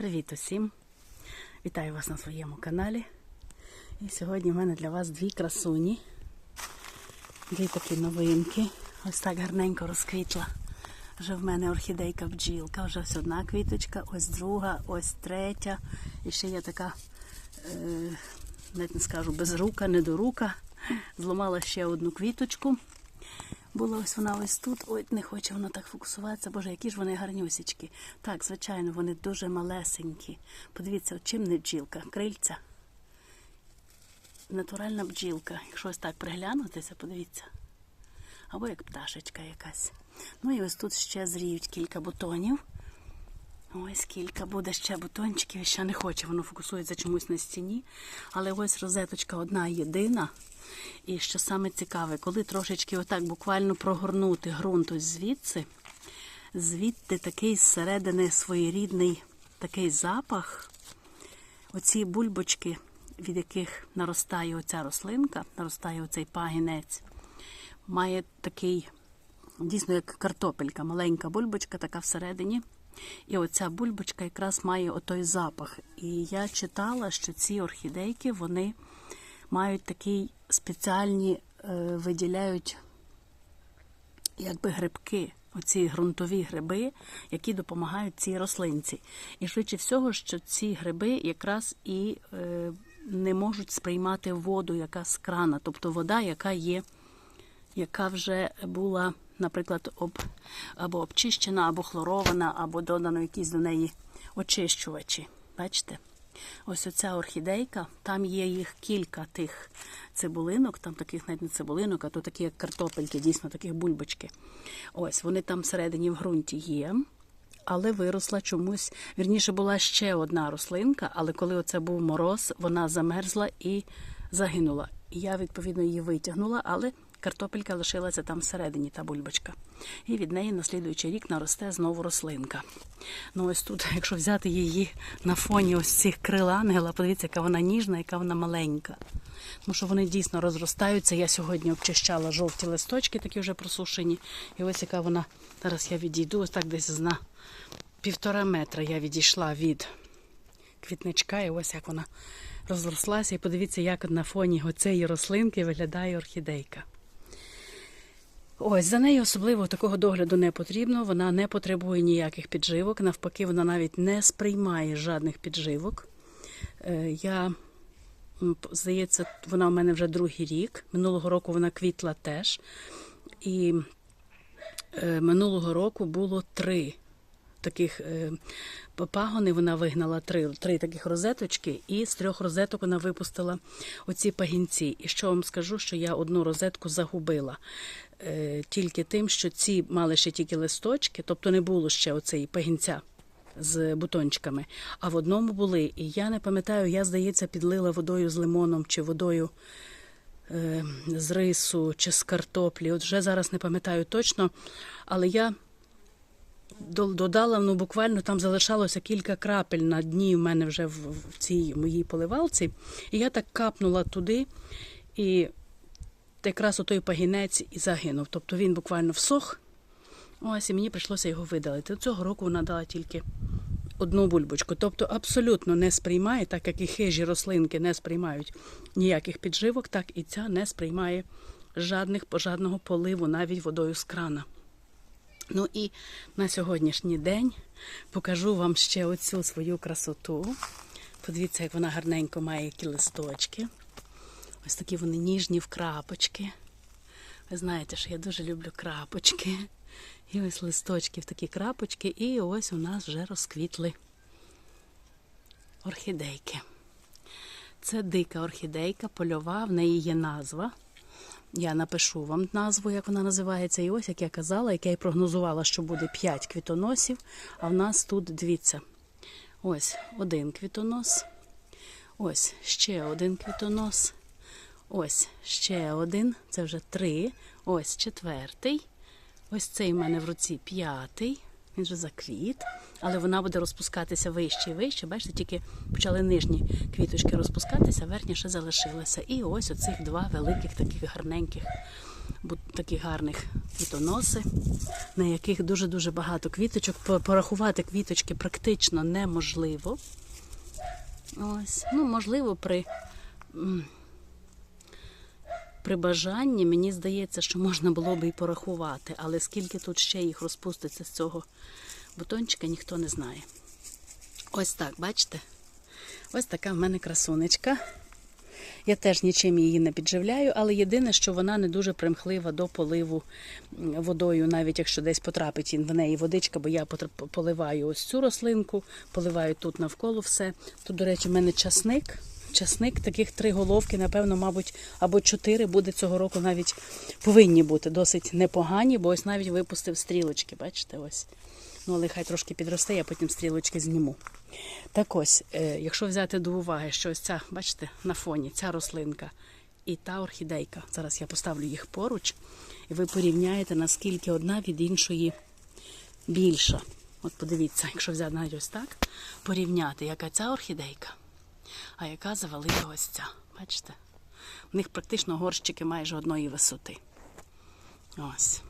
Привіт усім! Вітаю вас на своєму каналі. І сьогодні в мене для вас дві красуні. Дві такі новинки. Ось так гарненько розквітла. Вже в мене орхідейка бджілка, вже ось одна квіточка, ось друга, ось третя. І ще є така, е, навіть не скажу, безрука, недорука. Зламала ще одну квіточку. Була ось вона ось тут. Ой, не хоче вона так фокусуватися. Боже, які ж вони гарнюсічки. Так, звичайно, вони дуже малесенькі. Подивіться, от чим не бджілка, крильця. Натуральна бджілка. Якщо ось так приглянутися, подивіться. Або як пташечка якась. Ну і ось тут ще зріють кілька бутонів. Ось кілька буде ще бутончиків, ще не хоче, воно фокусується чомусь на стіні. Але ось розеточка одна єдина. І що саме цікаве, коли трошечки отак буквально прогорнути ґрунт ось звідси, звідти такий зсередини своєрідний такий запах. Оці бульбочки, від яких наростає оця рослинка, наростає оцей пагінець, має такий, дійсно, як картопелька, маленька бульбочка, така всередині. І оця бульбочка якраз має отой запах. І я читала, що ці орхідейки, вони мають такий спеціальні, е, виділяють якби грибки, оці ґрунтові гриби, які допомагають цій рослинці. І швидше всього, що ці гриби якраз і е, не можуть сприймати воду, яка з крана, тобто вода, яка є, яка вже була, наприклад, об, або обчищена, або хлорована, або додано якісь до неї очищувачі. Бачите? Ось оця орхідейка, там є їх кілька тих цибулинок, там таких навіть не цибулинок, а то такі як картопельки, дійсно таких бульбочки. Ось вони там всередині в ґрунті є. Але виросла чомусь. Вірніше була ще одна рослинка, але коли оце був мороз, вона замерзла і загинула. Я, відповідно, її витягнула, але картопелька лишилася там всередині, та бульбочка. І від неї на слідуючий рік наросте знову рослинка. Ну ось тут, якщо взяти її на фоні ось цих крил ангела, подивіться, яка вона ніжна, яка вона маленька. Тому що вони дійсно розростаються. Я сьогодні обчищала жовті листочки, такі вже просушені. І ось яка вона. Зараз я відійду, ось так десь на півтора метра я відійшла від квітничка, і ось як вона розрослася. І подивіться, як на фоні оцеї рослинки виглядає орхідейка. Ось за нею особливо такого догляду не потрібно. Вона не потребує ніяких підживок. Навпаки, вона навіть не сприймає жодних підживок. Е, Я, здається, вона у мене вже другий рік. Минулого року вона квітла теж. І е, минулого року було три таких е, пагони. Вона вигнала три, три таких розеточки, і з трьох розеток вона випустила оці пагінці. І що вам скажу, що я одну розетку загубила. Е, Тільки тим, що ці мали ще тільки листочки, тобто не було ще оцеї пагінця з бутончиками, а в одному були. І я не пам'ятаю, я, здається, підлила водою з лимоном чи водою е, з рису чи з картоплі. От вже зараз не пам'ятаю точно, але я додала, ну буквально там залишалося кілька крапель на дні в мене вже в, в цій моїй поливалці. І я так капнула туди, і якраз отой пагінець і загинув. Тобто він буквально всох. Ось і мені прийшлося його видалити. Цього року вона дала тільки одну бульбочку. Тобто абсолютно не сприймає, так як і хижі рослинки не сприймають ніяких підживок, так і ця не сприймає жадних жадного поливу навіть водою з крана. Ну і на сьогоднішній день покажу вам ще оцю свою красоту. Подивіться, як вона гарненько має які листочки. Ось такі вони ніжні в крапочки. Ви знаєте, що я дуже люблю крапочки. І ось листочки в такі крапочки, і ось у нас вже розквітли орхідейки. Це дика орхідейка, польова, в неї є назва. Я напишу вам назву, як вона називається. І ось, як я казала, як я і прогнозувала, що буде 5 квітоносів, а в нас тут, дивіться, ось один квітонос, ось ще один квітонос, ось ще один, це вже три, ось четвертий, ось цей в мене в руці п'ятий. Він вже заквіт, але вона буде розпускатися вище і вище. Бачите, тільки почали нижні квіточки розпускатися, верхні ще залишилися. І ось оцих два великих таких гарненьких таких гарних квітоноси, на яких дуже-дуже багато квіточок. Порахувати квіточки практично неможливо. Ось, ну, можливо, при, при бажанні, мені здається, що можна було би і порахувати, але скільки тут ще їх розпуститься з цього бутончика, ніхто не знає. Ось так, бачите? Ось така в мене красунечка. Я теж нічим її не підживляю, але єдине, що вона не дуже примхлива до поливу водою, навіть якщо десь потрапить в неї водичка, бо я поливаю ось цю рослинку, поливаю тут навколо все. Тут, до речі, в мене часник. Часник, таких три головки, напевно, мабуть, або чотири буде цього року навіть повинні бути досить непогані, бо ось навіть випустив стрілочки. Бачите, ось. Ну, але хай трошки підросте, я потім стрілочки зніму. Так ось, е, якщо взяти до уваги, що ось ця, бачите, на фоні ця рослинка і та орхідейка. Зараз я поставлю їх поруч, і ви порівняєте, наскільки одна від іншої більша. От подивіться, якщо взяти навіть ось так, порівняти, яка ця орхідейка, а яка завалила ось ця. Бачите? У них практично горщики майже одної висоти. Ось.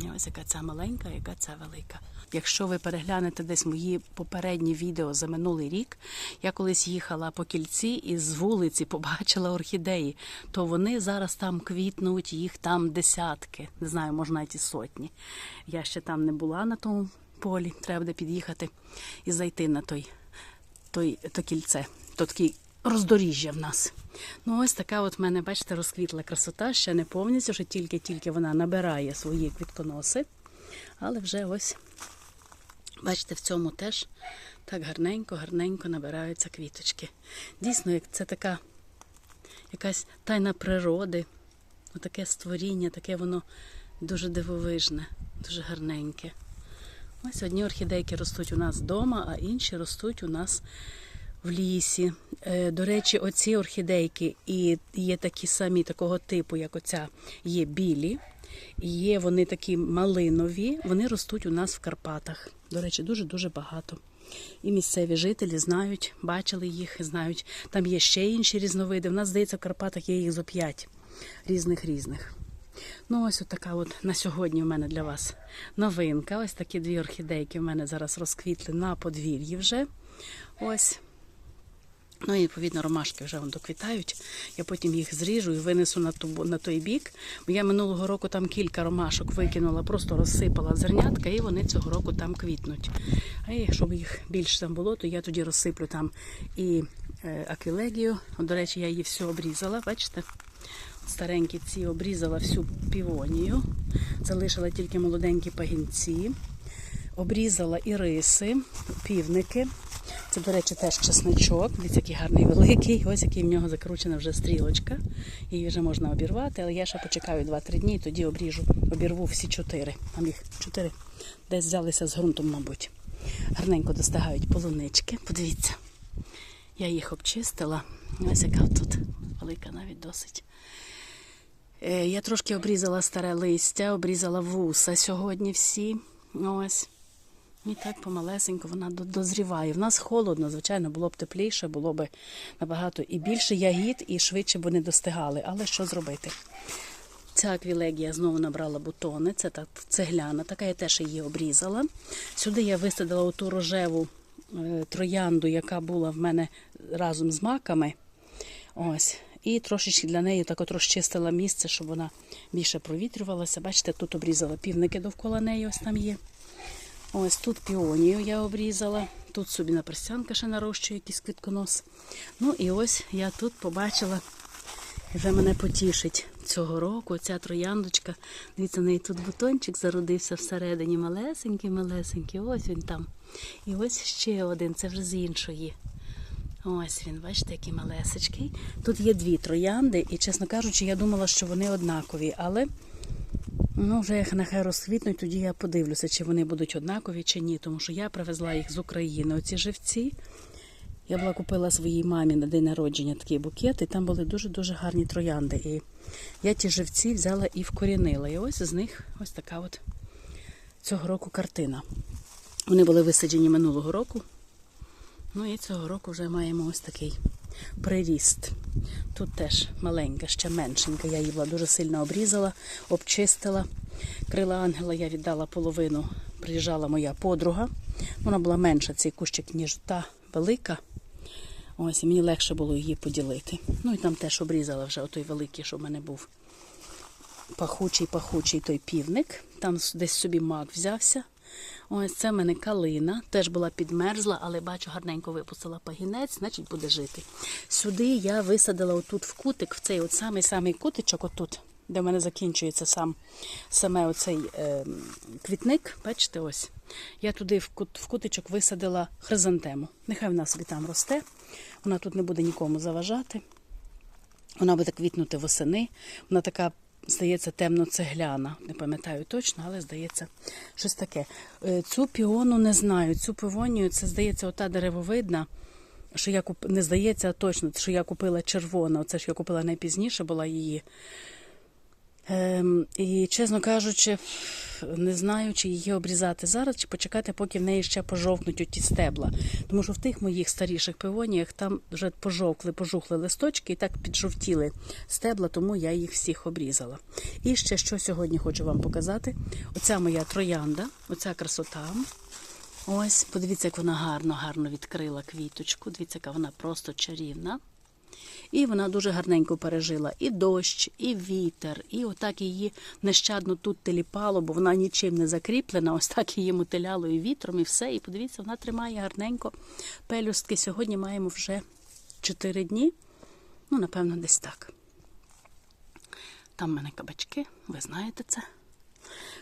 І ось яка ця маленька, яка ця велика. Якщо ви переглянете десь мої попередні відео за минулий рік, я колись їхала по кільці і з вулиці побачила орхідеї, то вони зараз там квітнуть, їх там десятки, не знаю, може навіть і сотні. Я ще там не була на тому полі, треба буде під'їхати і зайти на той, той, то кільце. То такий роздоріжжя в нас. Ну, ось така от в мене, бачите, розквітла красота, ще не повністю, що тільки-тільки вона набирає свої квітконоси. Але вже ось, бачите, в цьому теж так гарненько, гарненько набираються квіточки. Дійсно, це така якась тайна природи, таке створіння, таке воно дуже дивовижне, дуже гарненьке. Ось одні орхідейки ростуть у нас вдома, а інші ростуть у нас в лісі. Е, До речі, оці орхідейки і є такі самі такого типу, як оця, є білі, є вони такі малинові, вони ростуть у нас в Карпатах. До речі, дуже-дуже багато. І місцеві жителі знають, бачили їх, знають. Там є ще інші різновиди. У нас, здається, в Карпатах є їх зо п'ять різних різних. Ну, ось така от на сьогодні в мене для вас новинка. Ось такі дві орхідейки в мене зараз розквітли на подвір'ї вже. Ось. Ну і відповідно ромашки вже вон доквітають. Я потім їх зріжу і винесу на, ту, на той бік. Бо я минулого року там кілька ромашок викинула, просто розсипала зернятка, і вони цього року там квітнуть. А якщо їх більше там було, то я тоді розсиплю там і е, аквілегію. До речі, я її всю обрізала, бачите? Старенькі ці обрізала всю півонію, залишила тільки молоденькі пагінці, обрізала іриси, півники. Це, до речі, теж чесничок. Дивіться, який гарний великий. Ось який в нього закручена вже стрілочка. Її вже можна обірвати, але я ще почекаю 2-3 дні, і тоді обріжу, обірву всі чотири. Там їх чотири десь взялися з ґрунтом, мабуть. Гарненько достигають полунички. Подивіться, я їх обчистила. Ось яка тут велика навіть досить. Е, Я трошки обрізала старе листя, обрізала вуса сьогодні всі. Ось. І так помалесенько вона дозріває. В нас холодно, звичайно, було б тепліше, було б набагато і більше ягід, і швидше б вони достигали. Але що зробити? Ця аквілегія знову набрала бутони, це так цегляна, така я теж її обрізала. Сюди я висадила оту рожеву е, троянду, яка була в мене разом з маками. Ось. І трошечки для неї так от розчистила місце, щоб вона більше провітрювалася. Бачите, тут обрізала півники довкола неї, ось там є. Ось тут піонію я обрізала. Тут собі на перстянка ще нарощує якийсь квітконос. Ну і ось я тут побачила, вже мене потішить цього року. Ця трояндочка. Дивіться, в неї тут бутончик зародився всередині. Малесенький, малесенький. Ось він там. І ось ще один, це вже з іншої. Ось він, бачите, який малесечкий. Тут є дві троянди, і, чесно кажучи, я думала, що вони однакові, але ну, вже як нехай розквітнуть, тоді я подивлюся, чи вони будуть однакові, чи ні. Тому що я привезла їх з України. Оці живці. Я була купила своїй мамі на день народження такий букет, і там були дуже-дуже гарні троянди. І я ті живці взяла і вкорінила. І ось з них ось така от цього року картина. Вони були висаджені минулого року. Ну і цього року вже маємо ось такий приріст. Тут теж маленька, ще меншенька. Я її дуже сильно обрізала, обчистила. Крила ангела я віддала половину. Приїжджала моя подруга. Вона була менша цей кущик, ніж та велика. Ось, і мені легше було її поділити. Ну і там теж обрізала вже отой великий, що в мене був пахучий, пахучий той півник. Там десь собі мак взявся. Ось це в мене калина, теж була підмерзла, але бачу, гарненько випустила пагінець, значить буде жити. Сюди я висадила отут в кутик, в цей от самий самий кутичок, отут, де в мене закінчується сам саме оцей е, квітник. Бачите, ось. Я туди в, кут, в кутичок висадила хризантему. Нехай вона собі там росте, вона тут не буде нікому заважати. Вона буде квітнути восени. Вона така, здається, темно-цегляна. Не пам'ятаю точно, але здається, щось таке. Е, Цю піону не знаю. Цю півонію, це здається, ота деревовидна. Що я куп... не здається точно, що я купила червона. Оце ж я купила найпізніше, була її. Ем, і, чесно кажучи, не знаю, чи її обрізати зараз, чи почекати, поки в неї ще пожовкнуть оті стебла. Тому що в тих моїх старіших пивоніях там вже пожовкли, пожухли листочки і так піджовтіли стебла, тому я їх всіх обрізала. І ще що сьогодні хочу вам показати: оця моя троянда, оця красота. Ось, подивіться, як вона гарно, гарно відкрила квіточку. Дивіться, яка вона просто чарівна. І вона дуже гарненько пережила і дощ, і вітер, і отак її нещадно тут теліпало, бо вона нічим не закріплена. Ось так її мотиляло і вітром, і все. І подивіться, вона тримає гарненько пелюстки. Сьогодні маємо вже 4 дні. Ну, напевно, десь так. Там в мене кабачки, ви знаєте це.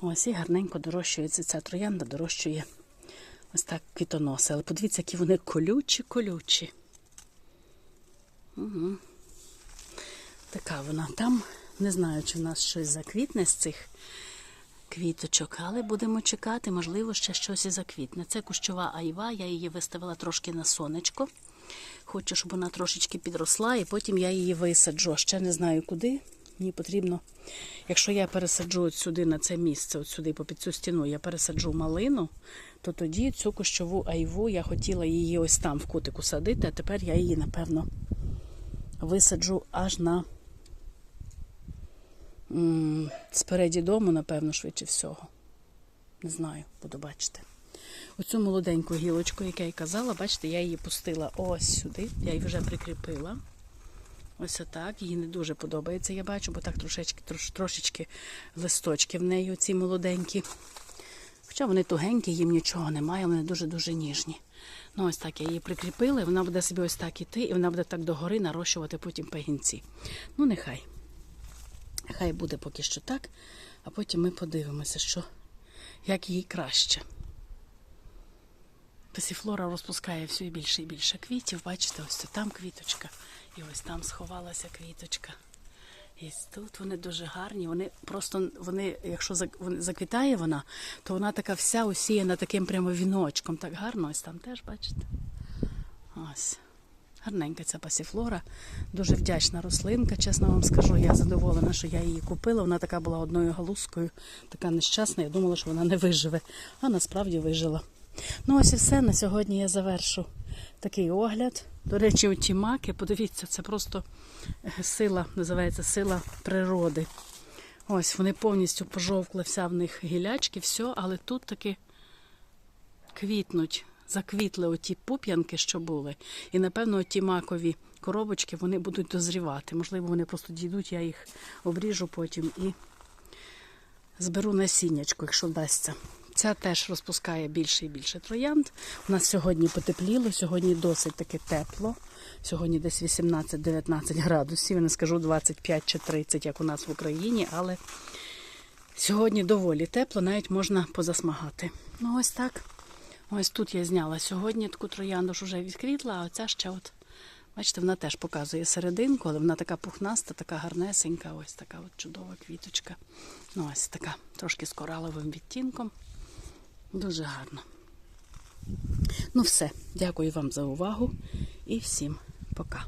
Ось і гарненько дорощується ця троянда, дорощує ось так квітоноси. Але подивіться, які вони колючі-колючі. Угу. Така вона там. Не знаю, чи в нас щось заквітне з цих квіточок, але будемо чекати, можливо, ще щось і заквітне. Це кущова айва, я її виставила трошки на сонечко. Хочу, щоб вона трошечки підросла, і потім я її висаджу. Ще не знаю куди. Мені потрібно, якщо я пересаджу от сюди на це місце, от сюди, попід цю стіну, я пересаджу малину, то тоді цю кущову айву я хотіла її ось там в кутику садити, а тепер я її, напевно, висаджу аж на спереді дому, напевно, швидше всього. Не знаю, буду бачити. Оцю молоденьку гілочку, яку я казала, бачите, я її пустила ось сюди, я її вже прикріпила. Ось отак. Їй не дуже подобається, я бачу, бо так трошечки, трош, трошечки листочки в неї, оці молоденькі. Хоча вони тугенькі, їм нічого немає, вони дуже-дуже ніжні. Ну, ось так я її прикріпила, вона буде собі ось так іти, і вона буде так догори нарощувати потім пагінці. Ну, нехай. Нехай буде поки що так, а потім ми подивимося, що, як їй краще. Пасіфлора розпускає все більше і більше квітів. Бачите, ось це там квіточка, і ось там сховалася квіточка. І тут вони дуже гарні. Вони просто, вони, якщо заквітає вона, то вона така вся усіяна таким прямо віночком. Так гарно, ось там теж, бачите? Ось. Гарненька ця пасіфлора. Дуже вдячна рослинка, чесно вам скажу. Я задоволена, що я її купила. Вона така була одною галузкою, така нещасна. Я думала, що вона не виживе, а насправді вижила. Ну, ось і все. На сьогодні я завершу такий огляд. До речі, оті маки, подивіться, це просто е, сила, називається сила природи. Ось вони повністю пожовкли, вся в них гілячки, все, але тут таки квітнуть, заквітли оті пуп'янки, що були. І, напевно, ті макові коробочки вони будуть дозрівати. Можливо, вони просто дійдуть, я їх обріжу потім і зберу насіннячко, якщо вдасться. Ця теж розпускає більше і більше троянд. У нас сьогодні потепліло, сьогодні досить таки тепло. Сьогодні десь 18-19 градусів. Я не скажу 25 чи 30, як у нас в Україні, але сьогодні доволі тепло, навіть можна позасмагати. Ну, ось так. Ось тут я зняла сьогодні таку троянду ж вже відквітла, а оця ще от. Бачите, вона теж показує серединку, але вона така пухнаста, така гарнесенька, ось така от чудова квіточка. Ну, ось така, трошки з кораловим відтінком. Дуже гарно. Ну все, дякую вам за увагу і всім пока.